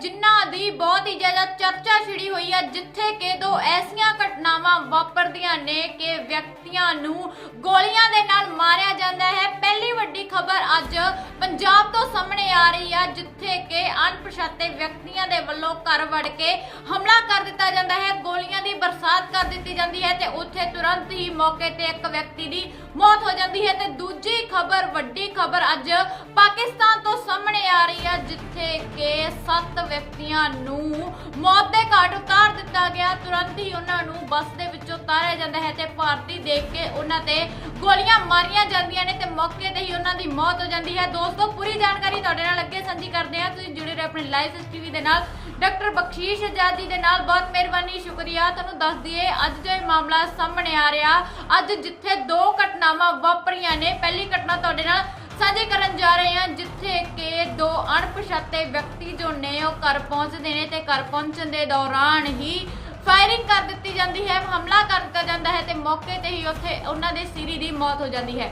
Did not ਦੀ ਬਹੁਤ ਹੀ ਜ਼ਿਆਦਾ ਚਰਚਾ ਛਿੜੀ ਹੋਈ ਹੈ ਜਿੱਥੇ ਕਿ ਦੋ ਐਸੀਆਂ ਘਟਨਾਵਾਂ ਵਾਪਰਦੀਆਂ ਨੇ ਕਿ ਵਿਅਕਤੀਆਂ ਨੂੰ ਗੋਲੀਆਂ ਦੇ ਨਾਲ ਮਾਰਿਆ ਜਾਂਦਾ ਹੈ। ਪਹਿਲੀ ਵੱਡੀ ਖਬਰ ਅੱਜ ਪੰਜਾਬ ਤੋਂ ਸਾਹਮਣੇ ਆ ਰਹੀ ਹੈ ਜਿੱਥੇ ਕਿ ਅਣਪਛਾਤੇ ਵਿਅਕਤੀਆਂ ਦੇ ਵੱਲੋਂ ਘਰ ਵੜ ਕੇ ਹਮਲਾ ਕਰ ਦਿੱਤਾ ਜਾਂਦਾ ਹੈ। ਗੋਲੀਆਂ ਦੀ ਬਰਸਾਤ ਕਰ ਦਿੱਤੀ ਜਾਂਦੀ ਹੈ ਤੇ ਉੱਥੇ ਤੁਰੰਤ ਹੀ ਮੌਕੇ ਤੇ ਇੱਕ ਵਿਅਕਤੀ ਦੀ ਮੌਤ ਹੋ ਜਾਂਦੀ ਹੈ ਤੇ ਦੂਜੀ ਖਬਰ, ਵੱਡੀ ਖਬਰ ਅੱਜ ਪਾਕਿਸਤਾਨ ਤੋਂ ਸਾਹਮਣੇ ਆ ਰਹੀ ਹੈ ਜਿੱਥੇ ਕਿ ਸੱਤ ਵਿਅਕਤੀਆਂ ਨੂੰ ਮੌਤ ਦੇ ਘਾਟ ਉਤਾਰ ਦਿੱਤਾ ਗਿਆ। ਤੁਰੰਤ ਹੀ ਉਹਨਾਂ ਨੂੰ ਬੱਸ ਦੇ ਵਿੱਚੋਂ ਉਤਾਰਿਆ ਜਾਂਦਾ ਹੈ ਤੇ ਭਾਰਤੀ ਦੇਖ ਕੇ ਉਹਨਾਂ ਤੇ ਗੋਲੀਆਂ ਮਾਰੀਆਂ ਜਾਂਦੀਆਂ ਨੇ ਤੇ ਮੌਕੇ ਤੇ ਹੀ ਉਹਨਾਂ ਦੀ ਮੌਤ ਹੋ ਜਾਂਦੀ ਹੈ। ਦੋਸਤੋ, ਪੂਰੀ ਜਾਣਕਾਰੀ ਤੁਹਾਡੇ ਨਾਲ ਅੱਗੇ ਸਾਂਝੀ ਕਰਦੇ ਹਾਂ। ਤੁਸੀਂ ਜੁੜੇ ਰਹੋ ਆਪਣੇ ਲਾਈਵ ਟੀਵੀ ਦੇ ਨਾਲ। ਡਾਕਟਰ ਬਖਸ਼ੀਸ਼ ਆਜ਼ਾਦੀ ਦੇ ਨਾਲ। ਬਹੁਤ ਮਿਹਰਬਾਨੀ, ਸ਼ੁਕਰੀਆ। ਤੁਹਾਨੂੰ ਦੱਸ ਦਈਏ, ਅੱਜ ਜੋ ਇਹ ਮਾਮਲਾ ਸਾਹਮਣੇ ਆ ਰਿਹਾ, ਅੱਜ ਜਿੱਥੇ ਦੋ ਘਟਨਾਵਾਂ ਵਾਪਰੀਆਂ ਨੇ, ਪਹਿਲੀ ਘਟਨਾ ਤੁਹਾਡੇ ਨਾਲ ਸਾਂਝੀ ਕਰਨ ਜਾ ਰਹੇ ਹਾਂ, ਜਿੱਥੇ ਕਿ ਦੋ ਅਣਪਛਾਤੇ ਵਿਅਕਤੀ ਜੋ ਨੇ, ਉਹ ਘਰ ਪਹੁੰਚਦੇ ਨੇ ਤੇ ਘਰ ਪਹੁੰਚਣ ਦੇ ਦੌਰਾਨ ਹੀ ਫਾਇਰਿੰਗ ਕਰ ਦਿੱਤੀ ਜਾਂਦੀ ਹੈ, ਹਮਲਾ ਕਰ ਦਿੱਤਾ ਜਾਂਦਾ ਹੈ ਤੇ ਮੌਕੇ ਤੇ ਹੀ ਉੱਥੇ ਉਹਨਾਂ ਦੇ ਸਿਰੀ ਦੀ ਮੌਤ ਹੋ ਜਾਂਦੀ ਹੈ।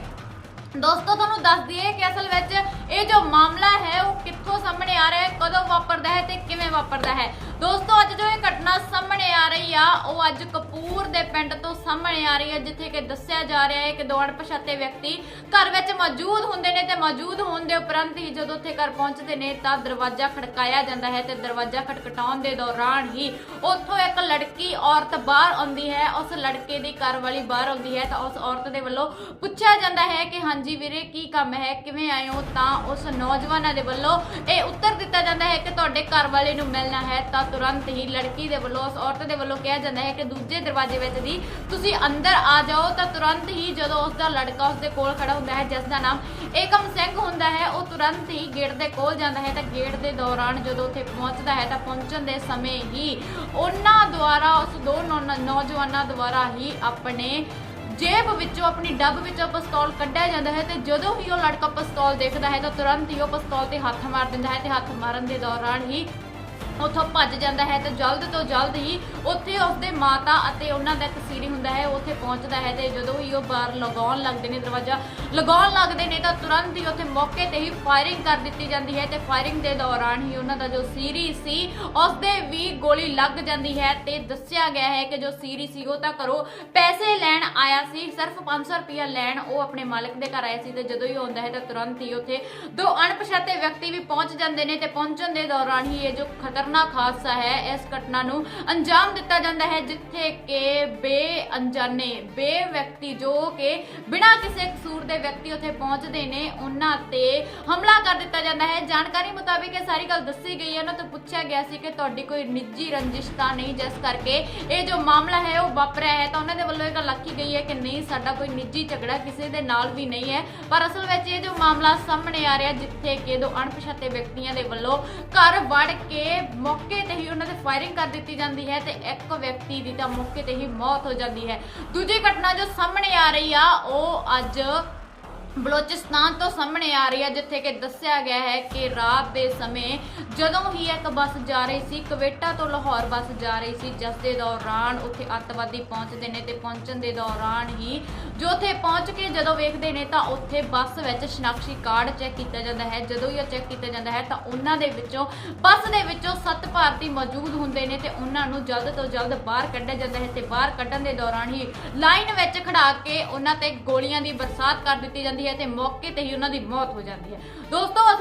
ਦੋਸਤੋ, ਤੁਹਾਨੂੰ ਦੱਸ ਦਈਏ ਕਿ ਅਸਲ ਵਿੱਚ ਇਹ ਜੋ ਮਾਮਲਾ ਹੈ, ਉਹ ਕਿੱਥੋਂ ਸਾਹਮਣੇ ਆ ਰਿਹਾ ਹੈ, ਕਦੋਂ ਵਾਪਰਦਾ ਹੈ ਤੇ ਕਿਵੇਂ ਵਾਪਰਦਾ ਹੈ? ਦੋਸਤੋ, ਅੱਜ ਜੋ ਇਹ ਘਟਨਾ ਸਾਹਮਣੇ ਆ ਰਹੀ ਆ, ਉਹ ਅੱਜ ਕਪੂਰ ਦੇ ਪਿੰਡ ਤੋਂ ਸਾਹਮਣੇ ਆ ਰਹੀ ਹੈ ਜਿੱਥੇ ਕਿ ਦੱਸਿਆ ਜਾ ਰਿਹਾ ਹੈ ਕਿ ਦੋ ਅਣਪਛਾਤੇ ਵਿਅਕਤੀ ਘਰ ਵਿੱਚ ਮੌਜੂਦ ਹੁੰਦੇ ਨੇ ਤੇ ਮੌਜੂਦ ਹੋਣ ਦੇ ਉਪਰੰਤ ਹੀ ਜਦੋਂ ਉੱਥੇ ਘਰ ਪਹੁੰਚਦੇ ਨੇ ਤਾਂ ਦਰਵਾਜ਼ਾ ਖੜਕਾਇਆ ਜਾਂਦਾ ਹੈ ਤੇ ਦਰਵਾਜ਼ਾ ਖਟਖਟਾਉਣ ਦੇ ਦੌਰਾਨ ਹੀ ਉੱਥੋਂ ਇੱਕ ਲੜਕੀ, ਔਰਤ ਬਾਹਰ ਆਉਂਦੀ ਹੈ। ਉਸ ਲੜਕੇ ਦੀ ਘਰ ਵਾਲੀ ਬਾਹਰ ਆਉਂਦੀ ਹੈ ਤਾਂ ਉਸ ਔਰਤ ਦੇ ਵੱਲੋਂ ਪੁੱਛਿਆ ਜਾਂਦਾ ਹੈ ਕਿ ਹਾਂਜੀ ਵੀਰੇ, ਕੀ ਕੰਮ ਹੈ? ਕਿਵੇਂ ਆਏ ਹੋ? ਤਾਂ ਉਸ ਨੌਜਵਾਨਾਂ ਦੇ ਵੱਲੋਂ ਇਹ ਉੱਤਰ ਦਿੱਤਾ ਜਾਂਦਾ ਹੈ ਕਿ ਤੁਹਾਡੇ ਘਰ ਵਾਲੇ ਨੂੰ ਮਿਲਣਾ ਹੈ ਤਾਂ ਤੁਰੰਤ ਹੀ ਲੜਕੀ ਦੇ ਵੱਲੋਂ, ਉਸ ਔਰਤ ਦੇ ਵੱਲੋਂ ਕਿਹਾ ਜਾਂਦਾ ਹੈ ਕਿ ਦੂਜੇ ਦਰਵਾਜ਼ੇ ਵਿੱਚ ਦੀ ਤੁਸੀਂ ਅੰਦਰ ਆ ਜਾਓ ਤਾਂ ਤੁਰੰਤ ਹੀ ਜਦੋਂ ਉਸ ਦਾ ਲੜਕਾ ਉਸ ਦੇ ਕੋਲ ਖੜਾ ਹੁੰਦਾ ਹੈ, ਜਿਸ ਦਾ ਨਾਮ ਏਕਮ ਸਿੰਘ ਹੁੰਦਾ ਹੈ, ਉਹ ਤੁਰੰਤ ਹੀ ਗੇਟ ਦੇ ਕੋਲ ਜਾਂਦਾ ਹੈ ਤਾਂ ਗੇਟ ਦੇ ਦੌਰਾਨ ਜਦੋਂ ਉੱਥੇ ਪਹੁੰਚਦਾ ਹੈ ਤਾਂ ਪਹੁੰਚਣ ਦੇ ਸਮੇਂ ਹੀ ਉਹਨਾਂ ਦੁਆਰਾ, ਉਸ ਦੋ ਨੌਜਵਾਨਾਂ ਦੁਆਰਾ ਹੀ ਆਪਣੇ ਜੇਬ ਵਿੱਚੋਂ, ਆਪਣੀ ਡੱਬ ਵਿੱਚੋਂ ਪਿਸਤੌਲ ਕੱਢਿਆ ਜਾਂਦਾ ਹੈ ਤੇ ਜਦੋਂ ਹੀ ਉਹ ਲੜਕਾ ਪਿਸਤੌਲ ਦੇਖਦਾ ਹੈ ਤਾਂ ਤੁਰੰਤ ਹੀ ਉਹ ਪਿਸਤੌਲ ਤੇ ਹੱਥ ਮਾਰ ਦਿੰਦਾ ਹੈ ਤੇ ਹੱਥ ਮਾਰਨ ਦੇ ਦੌਰਾਨ ਹੀ ਉੱਥੋਂ ਭੱਜ ਜਾਂਦਾ ਹੈ ਤੇ ਜਲਦ ਤੋਂ ਜਲਦ ਹੀ ਉੱਥੇ ਉਸਦੇ ਮਾਤਾ ਅਤੇ ਉਹਨਾਂ ਦਾ ਤਸਵੀਰੀ ਹੁੰਦਾ ਹੈ, ਉੱਥੇ ਪਹੁੰਚਦਾ ਹੈ ਤੇ ਜਦੋਂ ਹੀ ਉਹ ਬਾਹਰ ਲਗਾਉਣ ਲੱਗਦੇ ਨੇ ਦਰਵਾਜ਼ਾ ਲਗਾਉਣ ਲੱਗਦੇ ਨੇ ਤਾਂ ਤੁਰੰਤ ਹੀ ਉੱਥੇ ਮੌਕੇ ਤੇ ਹੀ ਫਾਇਰਿੰਗ ਕਰ ਦਿੱਤੀ ਜਾਂਦੀ ਹੈ ਤੇ ਫਾਇਰਿੰਗ ਦੇ ਦੌਰਾਨ ਹੀ ਉਹਨਾਂ ਦਾ ਜੋ ਸੀਰੀ ਸੀ, ਉਸਦੇ ਵੀ ਗੋਲੀ ਲੱਗ ਜਾਂਦੀ ਹੈ ਤੇ ਦੱਸਿਆ ਗਿਆ ਹੈ ਕਿ ਜੋ ਸੀਰੀ ਸੀ ਉਹ ਤਾਂ ਘਰੋਂ ਪੈਸੇ ਲੈਣ ਆਇਆ ਸੀ, ਸਿਰਫ 500 ਰੁਪਇਆ ਲੈਣ ਉਹ ਆਪਣੇ ਮਾਲਕ ਦੇ ਘਰ ਆਇਆ ਸੀ ਤੇ ਜਦੋਂ ਹੀ ਆਉਂਦਾ ਹੈ ਤਾਂ ਤੁਰੰਤ ਹੀ ਉੱਥੇ ਦੋ ਅਣਪਛਾਤੇ ਵਿਅਕਤੀ ਵੀ ਪਹੁੰਚ ਜਾਂਦੇ ਨੇ ਤੇ ਪਹੁੰਚਣ ਦੇ ਦੌਰਾਨ ਹੀ ਇਹ ਜੋ ਖਤਰ ਖਤਰਨਾਕ ਹਾਦਸਾ ਹੈ, ਇਸ ਘਟਨਾ ਨੂੰ ਅੰਜਾਮ ਦਿੱਤਾ ਜਾਂਦਾ ਹੈ, ਜਿੱਥੇ ਕਿ ਬੇ ਅਣਜਾਣੇ ਬੇ ਵਿਅਕਤੀ ਜੋ ਕਿ ਬਿਨਾਂ ਕਿਸੇ ਕਸੂਰ ਦੇ ਵਿਅਕਤੀ ਉੱਥੇ ਪਹੁੰਚਦੇ ਨੇ, ਉਹਨਾਂ ਤੇ ਹਮਲਾ ਕਰ ਦਿੱਤਾ ਜਾਂਦਾ ਹੈ। ਜਾਣਕਾਰੀ ਮੁਤਾਬਿਕ ਇਹ ਸਾਰੀ ਗੱਲ ਦੱਸੀ ਗਈ ਹੈ। ਉਹਨਾਂ ਤੋਂ ਪੁੱਛਿਆ ਗਿਆ ਸੀ ਕਿ ਤੁਹਾਡੀ ਕੋਈ ਨਿੱਜੀ ਰੰਜਿਸ਼ ਤਾਂ ਨਹੀਂ, ਜਿਸ ਕਰਕੇ ਇਹ ਜੋ ਮਾਮਲਾ ਹੈ, ਉਹ ਵਾਪਰਿਆ ਹੈ। ਤਾਂ ਉਹਨਾਂ ਦੇ ਵੱਲੋਂ ਇਹ ਗੱਲ ਆਖੀ ਗਈ ਹੈ ਕਿ ਨਹੀਂ, ਸਾਡਾ ਕੋਈ ਨਿੱਜੀ ਝਗੜਾ ਕਿਸੇ ਦੇ ਨਾਲ ਵੀ ਨਹੀਂ ਹੈ। ਪਰ ਅਸਲ ਵਿੱਚ ਇਹ ਜੋ ਮਾਮਲਾ ਸਾਹਮਣੇ ਆ ਰਿਹਾ, ਜਿੱਥੇ ਕਿ ਦੋ ਅਣਪਛਾਤੇ ਵਿਅਕਤੀਆਂ ਦੇ ਵੱਲੋਂ ਘਰ ਵੜ ਕੇ ਮੌਕੇ ਤੇ ਹੀ ਉਹਨਾਂ ਤੇ ਫਾਇਰਿੰਗ ਕਰ ਦਿੱਤੀ ਜਾਂਦੀ ਹੈ ਤੇ ਇੱਕ ਵਿਅਕਤੀ ਦੀ ਤਾਂ ਮੌਕੇ ਤੇ ਹੀ ਮੌਤ ਹੋ ਜਾਂਦੀ ਹੈ। ਦੂਜੀ ਘਟਨਾ ਜੋ ਸਾਹਮਣੇ ਆ ਰਹੀ ਆ, ਉਹ ਅੱਜ ਬਲੋਚਿਸਤਾਨ ਤੋਂ ਸਾਹਮਣੇ ਆ ਰਹੀ ਹੈ, ਜਿੱਥੇ ਕਿ ਦੱਸਿਆ ਗਿਆ ਹੈ ਕਿ ਰਾਤ ਦੇ ਸਮੇਂ ਜਦੋਂ ਹੀ ਇੱਕ ਬੱਸ ਜਾ ਰਹੀ ਸੀ, ਕਵੇਟਾ ਤੋਂ ਲਾਹੌਰ ਬੱਸ ਜਾ ਰਹੀ ਸੀ, ਜਿਸ ਦੇ ਦੌਰਾਨ ਉੱਥੇ ਅੱਤਵਾਦੀ ਪਹੁੰਚਦੇ ਨੇ ਤੇ ਪਹੁੰਚਣ ਦੇ ਦੌਰਾਨ ਹੀ ਜੋ ਉੱਥੇ ਪਹੁੰਚ ਕੇ ਜਦੋਂ ਵੇਖਦੇ ਨੇ ਤਾਂ ਉੱਥੇ ਬੱਸ ਵਿੱਚ ਸ਼ਨਾਖਤੀ ਕਾਰਡ ਚੈੱਕ ਕੀਤਾ ਜਾਂਦਾ ਹੈ। ਜਦੋਂ ਹੀ ਉਹ ਚੈੱਕ ਕੀਤਾ ਜਾਂਦਾ ਹੈ ਤਾਂ ਉਹਨਾਂ ਦੇ ਵਿੱਚੋਂ, ਬੱਸ ਦੇ ਵਿੱਚੋਂ ਸੱਤ ਭਾਰਤੀ ਮੌਜੂਦ ਹੁੰਦੇ ਨੇ ਤੇ ਉਹਨਾਂ ਨੂੰ ਜਲਦ ਤੋਂ ਜਲਦ ਬਾਹਰ ਕੱਢਿਆ ਜਾਂਦਾ ਹੈ ਤੇ ਬਾਹਰ ਕੱਢਣ ਦੇ ਦੌਰਾਨ ਹੀ ਲਾਈਨ ਵਿੱਚ ਖੜਾ ਕੇ ਉਹਨਾਂ ਤੇ ਗੋਲੀਆਂ ਦੀ ਬਰਸਾਤ ਕਰ ਦਿੱਤੀ ਜਾਂਦੀ ਹੈ ਤੇ ਮੌਕੇ ਤੇ ਹੀ ਉਹਨਾਂ ਦੀ ਮੌਤ ਹੋ ਜਾਂਦੀ ਹੈ। ਦੋਸਤੋ ਅਸਲ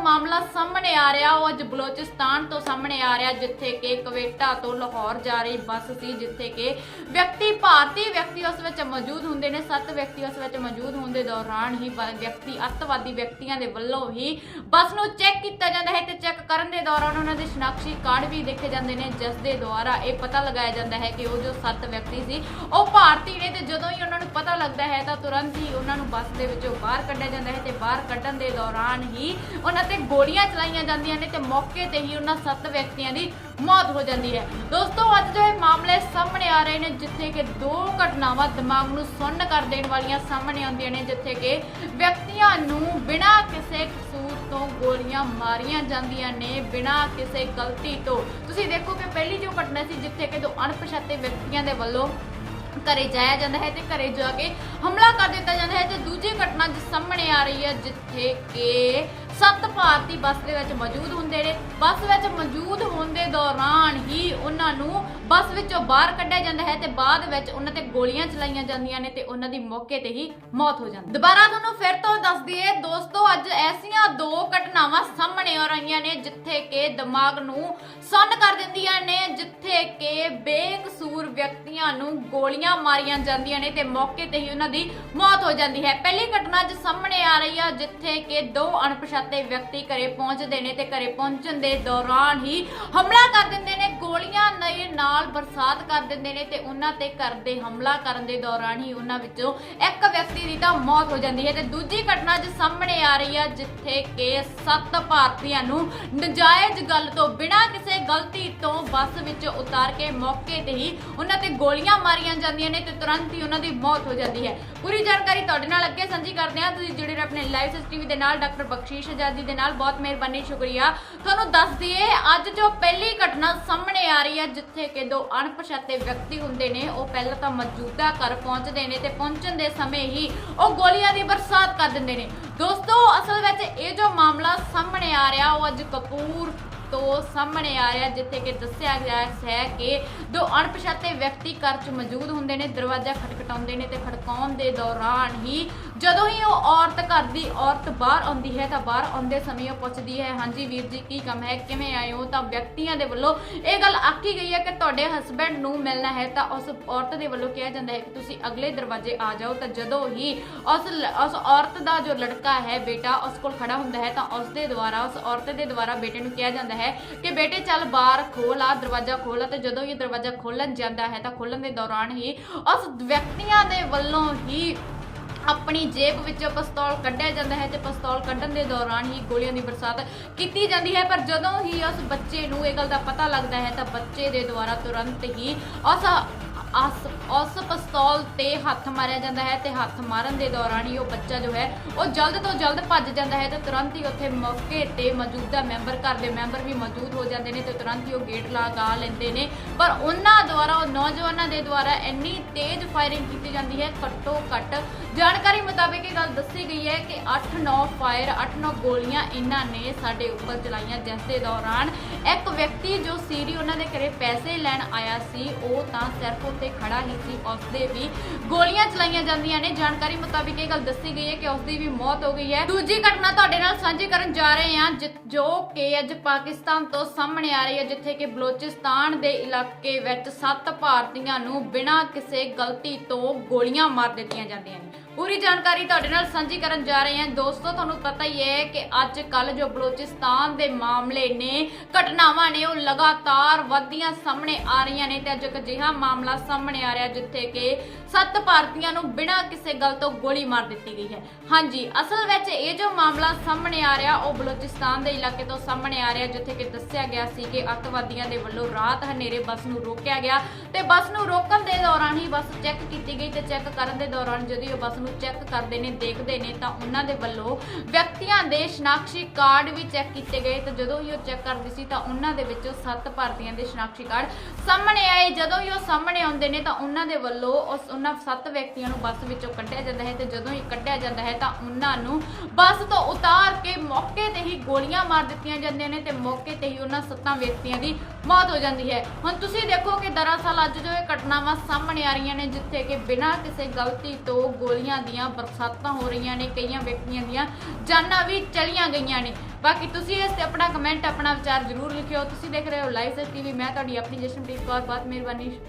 ਮਾਮਲਾ ਸਾਹਮਣੇ ਆ ਰਿਹਾ। ਉਹ ਅੱਜ ਬਲੋਚਿਸਤਾਨ ਤੋਂ ਸਾਹਮਣੇ ਆ ਰਿਹਾ, ਜਿੱਥੇ ਕਿ ਕਵੇਟਾ ਤੋਂ ਲਾਹੌਰ ਜਾ ਰਹੀ ਬੱਸ ਸੀ, ਜਿੱਥੇ ਕਿ ਵਿਅਕਤੀ, ਭਾਰਤੀ ਵਿਅਕਤੀ ਉਸ ਵਿੱਚ ਮੌਜੂਦ ਹੁੰਦੇ ਨੇ। ਸੱਤ ਵਿਅਕਤੀ ਉਸ ਵਿੱਚ ਮੌਜੂਦ ਹੋਣ ਦੇ ਦੌਰਾਨ ਹੀ ਵਿਅਕਤੀ, ਅੱਤਵਾਦੀ ਵਿਅਕਤੀਆਂ ਦੇ ਵੱਲੋਂ ਹੀ ਬੱਸ ਨੂੰ ਚੈੱਕ ਕੀਤਾ ਜਾਂਦਾ ਹੈ ਤੇ ਚੈੱਕ ਕਰਨ ਦੇ ਦੌਰਾਨ ਉਹਨਾਂ ਦੇ ਸ਼ਨਾਖਤੀ ਕਾਰਡ ਵੀ ਦੇਖੇ ਜਾਂਦੇ ਨੇ, ਜਿਸ ਦੇ ਦੁਆਰਾ ਇਹ ਪਤਾ ਲਗਾਇਆ ਜਾਂਦਾ ਹੈ ਕਿ ਉਹ ਜੋ ਸੱਤ ਵਿਅਕਤੀ ਸੀ, ਉਹ ਭਾਰਤੀ ਨੇ ਤੇ ਜਦੋਂ ਹੀ ਉਹਨਾਂ ਨੂੰ ਪਤਾ ਲੱਗਦਾ ਹੈ ਤਾਂ ਤੁਰੰਤ ਹੀ ਉਹਨਾਂ ਨੂੰ ਬੱਸ ਦੇ ਵਿੱਚੋਂ ਬਾਹਰ ਕੱਢਿਆ ਜਾਂਦਾ ਹੈ ਤੇ ਬਾਹਰ ਕੱਢਣ ਦੇ ਦੌਰਾਨ ਹੀ ਉਹਨਾਂ ਤੇ ਗੋਲੀਆਂ ਚਲਾਈਆਂ ਜਾਂਦੀਆਂ ਨੇ ਤੇ ਮੌਕੇ ਤੇ ਹੀ ਉਹਨਾਂ ਸੱਤ ਵਿਅਕਤੀਆਂ ਦੀ ਮੌਤ ਹੋ ਜਾਂਦੀ ਹੈ। ਦੋਸਤੋ, ਅੱਜ ਜੋ ਇਹ ਮਾਮਲੇ ਸਾਹਮਣੇ ਆ ਰਹੇ ਨੇ, ਜਿੱਥੇ ਕਿ ਦੋ ਘਟਨਾਵਾਂ ਦਿਮਾਗ ਨੂੰ ਸੁੰਨ ਕਰ ਦੇਣ ਵਾਲੀਆਂ ਸਾਹਮਣੇ ਆਉਂਦੀਆਂ ਨੇ, ਜਿੱਥੇ ਕਿ ਵਿਅਕਤੀਆਂ ਨੂੰ ਬਿਨਾਂ ਕਿਸੇ ਕਸੂਰ ਤੋਂ ਗੋਲੀਆਂ ਮਾਰੀਆਂ ਜਾਂਦੀਆਂ ਨੇ, ਬਿਨਾਂ ਕਿਸੇ ਗਲਤੀ ਤੋਂ। ਤੁਸੀਂ ਦੇਖੋ ਕਿ ਪਹਿਲੀ ਜੋ ਘਟਨਾ ਸੀ, ਜਿੱਥੇ ਕਿ ਦੋ ਅਣਪਛਾਤੇ ਵਿਅਕਤੀਆਂ ਦੇ ਵੱਲੋਂ ਘਰੇ ਜਾਇਆ ਜਾਂਦਾ ਹੈ ਤੇ ਘਰੇ ਜਾ ਕੇ ਹਮਲਾ ਕਰ ਦਿੱਤਾ ਜਾਂਦਾ ਹੈ ਤੇ ਦੂਜੀ ਘਟਨਾ ਜਿਸ ਸਾਹਮਣੇ ਆ ਰਹੀ ਹੈ, ਜਿੱਥੇ ਕਿ ਸੱਤ ਭਾਰਤੀ ਬੱਸ ਦੇ ਵਿੱਚ ਮੌਜੂਦ ਹੁੰਦੇ ਨੇ। ਬੱਸ ਵਿੱਚ ਮੌਜੂਦ ਹੋਣ ਦੇ ਦੌਰਾਨ ਹੀ ਉਹਨਾਂ ਨੂੰ ਬੱਸ ਵਿੱਚੋਂ ਬਾਹਰ ਕੱਢਿਆ ਜਾਂਦਾ ਹੈ ਤੇ ਬਾਅਦ ਵਿੱਚ ਉਹਨਾਂ ਤੇ ਗੋਲੀਆਂ ਚਲਾਈਆਂ ਜਾਂਦੀਆਂ ਨੇ ਤੇ ਉਹਨਾਂ ਦੀ ਮੌਕੇ ਤੇ ਹੀ ਮੌਤ ਹੋ ਜਾਂਦੀ ਦੁਬਾਰਾ ਤੁਹਾਨੂੰ ਫਿਰ ਤੋਂ ਦੱਸ ਦਈਏ, ਦੋਸਤੋ, ਅੱਜ ਐਸੀਆਂ ਦੋ ਘਟਨਾਵਾਂ ਸਾਹਮਣੇ ਆ ਰਹੀਆਂ ਨੇ ਜਿੱਥੇ ਕਿ ਦਿਮਾਗ ਨੂੰ ਸੁੰਨ ਕਰ ਦਿੰਦੀਆਂ ਨੇ, ਜਿੱਥੇ ਕਿ ਬੇਕਸੂਰ ਵਿਅਕਤੀਆਂ ਨੂੰ ਗੋਲੀਆਂ ਮਾਰੀਆਂ ਜਾਂਦੀਆਂ ਨੇ ਤੇ ਮੌਕੇ ਤੇ ਹੀ ਉਹਨਾਂ ਦੀ ਮੌਤ ਹੋ ਜਾਂਦੀ ਹੈ। ਪਹਿਲੀ ਘਟਨਾ ਅੱਜ ਸਾਹਮਣੇ ਆ ਰਹੀ ਆ, ਜਿੱਥੇ ਕਿ ਦੋ ਅਣਪਛਾਤੇ ਵਿਅਕਤੀ ਘਰੇ ਪਹੁੰਚਦੇ ਨੇ ਤੇ ਘਰੇ ਪਹੁੰਚਣ ਦੇ ਦੌਰਾਨ ਹੀ ਹਮਲਾ ਕਰ ਦਿੰਦੇ ਨੇ, ਗੋਲੀਆਂ ਦੇ ਨਾਲ ਬਰਸਾਤ ਕਰ ਦਿੰਦੇ ਨੇ ਤੇ ਉਹਨਾਂ ਤੇ ਕਰਦੇ ਹਮਲਾ ਕਰਨ ਦੇ ਦੌਰਾਨ ਹੀ ਉਹਨਾਂ ਵਿੱਚੋਂ ਇੱਕ ਵਿਅਕਤੀ ਦੀ ਤਾਂ ਮੌਤ ਹੋ ਜਾਂਦੀ ਹੈ ਤੇ ਦੂਜੀ ਘਟਨਾ ਅੱਜ ਸਾਹਮਣੇ ਆ ਰਹੀ ਆ, ਜਿੱਥੇ ਕਿ ਸੱਤ ਭਾਰਤੀਆਂ ਨੂੰ ਨਜਾਇਜ਼ ਗੱਲ ਤੋਂ ਬਿਨਾਂ ਕਿਸੇ ਗਲਤੀ ਤੋਂ ਬੱਸ ਵਿੱਚ ਉਤਾਰ ਕੇ ਮੌਕੇ ਤੇ ਹੀ ਉਹਨਾਂ ਤੇ ਗੋਲੀਆਂ ਮਾਰੀਆਂ ਜਾਂਦੀਆਂ ਨੇ ਤੇ ਤੁਰੰਤ ਹੀ ਉਹਨਾਂ ਦੀ ਮੌਤ ਹੋ ਜਾਂਦੀ ਹੈ। ਪੂਰੀ ਜਾਣਕਾਰੀ ਤੁਹਾਡੇ ਨਾਲ ਅੱਗੇ ਸਾਂਝੀ ਕਰਦੇ ਹਾਂ। ਤੁਸੀਂ ਜੁੜੇ ਰਹੋ ਆਪਣੇ ਲਾਈਵ ਸਿਸ ਟੀਵੀ ਦੇ ਨਾਲ, ਡਾਕਟਰ ਬਖਸ਼ੀਸ਼ ਆਜ਼ਾਦੀ ਦੇ ਨਾਲ ਬਹੁਤ ਮਿਹਰਬਾਨੀ, ਸ਼ੁਕਰੀਆ। ਤੁਹਾਨੂੰ ਦੱਸ ਦਈਏ, ਅੱਜ ਜੋ ਪਹਿਲੀ ਘਟਨਾ ਸਾਹਮਣੇ ਆ ਰਹੀ ਹੈ, ਜਿੱਥੇ ਕਿ ਦੋ ਅਣਪਛਾਤੇ ਵਿਅਕਤੀ ਹੁੰਦੇ ਨੇ, ਉਹ ਪਹਿਲਾਂ ਤਾਂ ਮੌਜੂਦਾ ਘਰ ਪਹੁੰਚਦੇ ਨੇ ਤੇ ਪਹੁੰਚਣ ਦੇ ਸਮੇਂ ਹੀ ਉਹ ਗੋਲੀਆਂ ਦੀ ਬਰਸਾਤ ਕਰ ਦਿੰਦੇ ਨੇ। ਦੋਸਤੋ, ਅਸਲ ਵਿੱਚ ਇਹ ਜੋ ਮਾਮਲਾ ਸਾਹਮਣੇ ਆ ਰਿਹਾ, ਉਹ ਅੱਜ ਕਪੂਰ ਤੋਂ ਸਾਹਮਣੇ ਆ ਰਿਹਾ, ਜਿੱਥੇ ਕਿ ਦੱਸਿਆ ਗਿਆ ਹੈ ਕਿ ਦੋ ਅਣਪਛਾਤੇ ਵਿਅਕਤੀ ਘਰ 'ਚ ਮੌਜੂਦ ਹੁੰਦੇ ਨੇ, ਦਰਵਾਜ਼ਾ ਖਟਖਟਾਉਂਦੇ ਨੇ ਤੇ ਖੜਕਾਉਣ ਦੇ ਦੌਰਾਨ ਹੀ ਜਦੋਂ ਹੀ ਉਹ ਔਰਤ ਘਰ ਦੀ ਔਰਤ ਬਾਹਰ ਆਉਂਦੀ ਹੈ ਤਾਂ ਬਾਹਰ ਆਉਂਦੇ ਸਮੇਂ ਉਹ ਪੁੱਛਦੀ ਹੈ, ਹਾਂਜੀ ਵੀਰ ਜੀ, ਕੀ ਕੰਮ ਹੈ? ਕਿਵੇਂ ਆਏ ਹੋ? ਤਾਂ ਵਿਅਕਤੀਆਂ ਦੇ ਵੱਲੋਂ ਇਹ ਗੱਲ ਆਖੀ ਗਈ ਹੈ ਕਿ ਤੁਹਾਡੇ ਹਸਬੰਡ ਨੂੰ ਮਿਲਣਾ ਹੈ ਤਾਂ ਉਸ ਔਰਤ ਦੇ ਵੱਲੋਂ ਕਿਹਾ ਜਾਂਦਾ ਹੈ ਕਿ ਤੁਸੀਂ ਅਗਲੇ ਦਰਵਾਜ਼ੇ ਆ ਜਾਓ। ਤਾਂ ਜਦੋਂ ਹੀ ਉਸ ਲ- ਉਸ ਔਰਤ ਦਾ ਜੋ ਲੜਕਾ ਹੈ ਬੇਟਾ ਉਸ ਕੋਲ ਖੜਾ ਹੁੰਦਾ ਹੈ ਤਾਂ ਉਸ ਦੇ ਦੁਆਰਾ, ਉਸ ਔਰਤ ਦੇ ਦੁਆਰਾ ਬੇਟੇ ਨੂੰ ਕਿਹਾ ਜਾਂਦਾ ਹੈ ਕਿ ਬੇਟੇ ਚੱਲ ਬਾਹਰ ਖੋਲ ਆ, ਦਰਵਾਜ਼ਾ ਖੋਲ ਆ। ਤੇ ਜਦੋਂ ਇਹ ਦਰਵਾਜ਼ਾ ਖੋਲਣ ਜਾਂਦਾ ਹੈ ਤਾਂ ਖੋਲਣ ਦੇ ਦੌਰਾਨ ਹੀ ਉਸ ਵਿਅਕਤੀਆਂ ਦੇ ਵੱਲੋਂ ਹੀ ਆਪਣੀ ਜੇਬ ਵਿੱਚੋਂ ਪਿਸਤੌਲ ਕੱਢਿਆ ਜਾਂਦਾ ਹੈ ਤੇ ਪਿਸਤੌਲ ਕੱਢਣ ਦੇ ਦੌਰਾਨ ਹੀ ਗੋਲੀਆਂ ਦੀ ਬਰਸਾਤ ਕੀਤੀ ਜਾਂਦੀ ਹੈ। ਪਰ ਜਦੋਂ ਹੀ ਉਸ ਬੱਚੇ ਨੂੰ ਇਹ ਗੱਲ ਦਾ ਪਤਾ ਲੱਗਦਾ ਹੈ ਤਾਂ ਬੱਚੇ ਦੇ ਦੁਆਰਾ ਤੁਰੰਤ ਹੀ ਉਸ ਤੇ ਹੱਥ ਮਾਰਿਆ ਜਾਂਦਾ ਹੈ ਤੇ ਹੱਥ ਮਾਰਨ ਦੇ ਦੌਰਾਨ ਹੀ ਉਹ ਬੱਚਾ ਜੋ ਹੈ, ਉਹ ਜਲਦ ਤੋਂ ਜਲਦ ਭੱਜ ਜਾਂਦਾ ਹੈ ਤੇ ਤੁਰੰਤ ਹੀ ਉੱਥੇ ਮੌਕੇ ਤੇ ਮੌਜੂਦਾ ਮੈਂਬਰ, ਘਰ ਦੇ ਮੈਂਬਰ ਵੀ ਮੌਜੂਦ ਹੋ ਜਾਂਦੇ ਨੇ ਤੇ ਤੁਰੰਤ ਹੀ ਉਹ ਗੇਟ ਲਗਾ ਲੈਂਦੇ ਨੇ। ਪਰ ਉਹਨਾਂ ਦੁਆਰਾ, ਉਹ ਨੌਜਵਾਨਾਂ ਦੇ ਦੁਆਰਾ ਇੰਨੀ ਤੇਜ਼ ਫਾਇਰਿੰਗ ਕੀਤੀ ਜਾਂਦੀ ਹੈ, ਘੱਟੋ ਘੱਟ ਜਾਣਕਾਰੀ ਮੁਤਾਬਕ ਇਹ ਗੱਲ ਦੱਸੀ ਗਈ ਹੈ ਕਿ 8-9 ਫਾਇਰ 8-9 ਗੋਲੀਆਂ ਇਹਨਾਂ ਨੇ ਸਾਡੇ ਉੱਪਰ ਚਲਾਈਆਂ, ਜਿਸ ਦੇ ਦੌਰਾਨ ਇੱਕ ਵਿਅਕਤੀ ਜੋ ਸੀਰੀ ਉਹਨਾਂ ਦੇ ਘਰੇ ਪੈਸੇ ਲੈਣ ਆਇਆ ਸੀ, ਉਹ ਤਾਂ ਸਿਰਫ ਉੱਤੇ ਖੜਾ ਹੀ ਸੀ ਉਸ ਦੇ ਵੀ ਗੋਲੀਆਂ ਚਲਾਈਆਂ ਜਾਂਦੀਆਂ ਨੇ। ਜਾਣਕਾਰੀ ਮੁਤਾਬਕ ਇਹ ਗੱਲ ਦੱਸੀ ਗਈ ਹੈ ਕਿ ਉਸ ਦੀ ਵੀ ਮੌਤ ਹੋ ਗਈ ਹੈ। ਦੂਜੀ ਘਟਨਾ ਤੁਹਾਡੇ ਨਾਲ ਸਾਂਝੀ ਕਰਨ ਜਾ ਰਹੇ ਹਾਂ ਜਿ- ਜੋ ਕਿ ਅੱਜ ਪਾਕਿਸਤਾਨ ਤੋਂ ਸਾਹਮਣੇ ਆ ਰਹੀ ਹੈ, ਜਿੱਥੇ ਕਿ ਬਲੋਚਿਸਤਾਨ ਦੇ ਇਲਾਕੇ ਵਿੱਚ ਸੱਤ ਭਾਰਤੀਆਂ ਨੂੰ ਬਿਨਾਂ ਕਿਸੇ ਗਲਤੀ ਤੋਂ ਗੋਲੀਆਂ ਮਾਰ ਦਿੱਤੀਆਂ ਜਾਂਦੀਆਂ ਨੇ। ਪੂਰੀ ਜਾਣਕਾਰੀ ਤੁਹਾਡੇ ਨਾਲ ਸਾਂਝੀ ਕਰਨ ਜਾ ਰਹੇ ਹਾਂ। ਦੋਸਤੋ, ਤੁਹਾਨੂੰ ਪਤਾ ਹੀ ਹੈ ਕਿ ਅੱਜ ਕੱਲ ਜੋ ਬਲੋਚਿਸਤਾਨ ਦੇ ਮਾਮਲੇ ਨੇ, ਘਟਨਾਵਾਂ ਨੇ, ਉਹ ਲਗਾਤਾਰ ਵੱਧਦੀਆਂ ਸਾਹਮਣੇ ਆ ਰਹੀਆਂ ਨੇ ਤੇ ਅੱਜ ਇੱਕ ਅਜਿਹਾ ਮਾਮਲਾ ਸਾਹਮਣੇ ਆ ਰਿਹਾ ਜਿੱਥੇ ਕਿ ਸੱਤ ਭਾਰਤੀਆਂ ਨੂੰ ਬਿਨਾਂ ਕਿਸੇ ਗੱਲ ਤੋਂ ਗੋਲੀ ਮਾਰ ਦਿੱਤੀ ਗਈ ਹੈ। ਹਾਂਜੀ, ਅਸਲ ਵਿੱਚ ਇਹ ਜੋ ਮਾਮਲਾ ਸਾਹਮਣੇ ਆ ਰਿਹਾ, ਉਹ ਬਲੋਚਿਸਤਾਨ ਦੇ ਇਲਾਕੇ ਤੋਂ ਸਾਹਮਣੇ ਆ ਰਿਹਾ, ਜਿੱਥੇ ਕਿ ਦੱਸਿਆ ਗਿਆ ਸੀ ਕਿ ਅੱਤਵਾਦੀਆਂ ਦੇ ਵੱਲੋਂ ਰਾਤ ਹਨੇਰੇ ਬੱਸ ਨੂੰ ਰੋਕਿਆ ਗਿਆ ਤੇ ਬੱਸ ਨੂੰ ਰੋਕਣ ਦੇ ਦੌਰਾਨ ਹੀ ਬੱਸ ਚੈੱਕ ਕੀਤੀ ਗਈ ਤੇ ਚੈੱਕ ਕਰਨ ਦੇ ਦੌਰਾਨ ਜਦੋਂ ਹੀ ਉਹ ਬੱਸ ਨੂੰ ਚੈੱਕ ਕਰਦੇ ਨੇ, ਦੇਖਦੇ ਨੇ, ਤਾਂ ਉਹਨਾਂ ਦੇ ਵੱਲੋਂ ਵਿਅਕਤੀਆਂ ਦੇ ਸ਼ਨਾਖਤੀ ਕਾਰਡ ਵੀ ਚੈੱਕ ਕੀਤੇ ਗਏ ਤੇ ਜਦੋਂ ਹੀ ਉਹ ਚੈੱਕ ਕਰਦੇ ਸੀ ਤਾਂ ਉਹਨਾਂ ਦੇ ਵਿੱਚੋਂ ਸੱਤ ਭਾਰਤੀਆਂ ਦੇ ਸ਼ਨਾਖਤੀ ਕਾਰਡ ਸਾਹਮਣੇ ਆਏ। ਜਦੋਂ ਹੀ ਉਹ ਸਾਹਮਣੇ ਆਉਂਦੇ ਨੇ ਤਾਂ ਉਹਨਾਂ ਦੇ ਵੱਲੋਂ ਉਸ ਉਹਨਾਂ ਸੱਤ ਵਿਅਕਤੀਆਂ ਨੂੰ ਬੱਸ ਵਿੱਚੋਂ ਕੱਢਿਆ ਜਾਂਦਾ ਹੈ ਤੇ ਜਦੋਂ ਹੀ ਕੱਢਿਆ ਜਾਂਦਾ ਹੈ ਤਾਂ ਉਹਨਾਂ ਨੂੰ ਬੱਸ ਤੋਂ ਉਤਾਰ ਕੇ ਮੌਕੇ ਤੇ ਹੀ ਗੋਲੀਆਂ ਮਾਰ ਦਿੱਤੀਆਂ ਜਾਂਦੀਆਂ ਨੇ ਤੇ ਮੌਕੇ ਤੇ ਹੀ ਉਹਨਾਂ ਸੱਤਾਂ ਵਿਅਕਤੀਆਂ ਦੀ ਮੌਤ ਹੋ ਜਾਂਦੀ ਹੈ। ਹੁਣ ਤੁਸੀਂ ਦੇਖੋ ਕਿ ਦਰਅਸਲ ਅੱਜ ਜੋ ਇਹ ਘਟਨਾਵਾਂ ਸਾਹਮਣੇ ਆ ਰਹੀਆਂ ਨੇ, ਜਿੱਥੇ ਕਿ ਬਿਨਾਂ ਕਿਸੇ ਗਲਤੀ ਤੋਂ ਗੋਲੀਆਂ ਦੀਆਂ ਬਰਸਾਤਾਂ ਹੋ ਰਹੀਆਂ ਨੇ, ਕਈਆਂ ਵਿਅਕਤੀਆਂ ਦੀਆਂ ਜਾਨਾਂ ਵੀ ਚਲੀਆਂ ਗਈਆਂ ਨੇ। ਬਾਕੀ ਤੁਸੀਂ ਇਸ ਤੇ ਆਪਣਾ ਕਮੈਂਟ ਆਪਣਾ ਵਿਚਾਰ ਜ਼ਰੂਰ ਲਿਖਿਓ। ਤੁਸੀਂ ਦੇਖ ਰਹੇ ਹੋ ਲਾਈਵ ਸੈਟ ਟੀਵੀ ਮੈਂ ਤੁਹਾਡੀ ਆਪਣੀ ਜਸ਼ਨਪ੍ਰੀਤ ਕੌਰ, ਬਹੁਤ ਮਿਹਰਬਾਨੀ।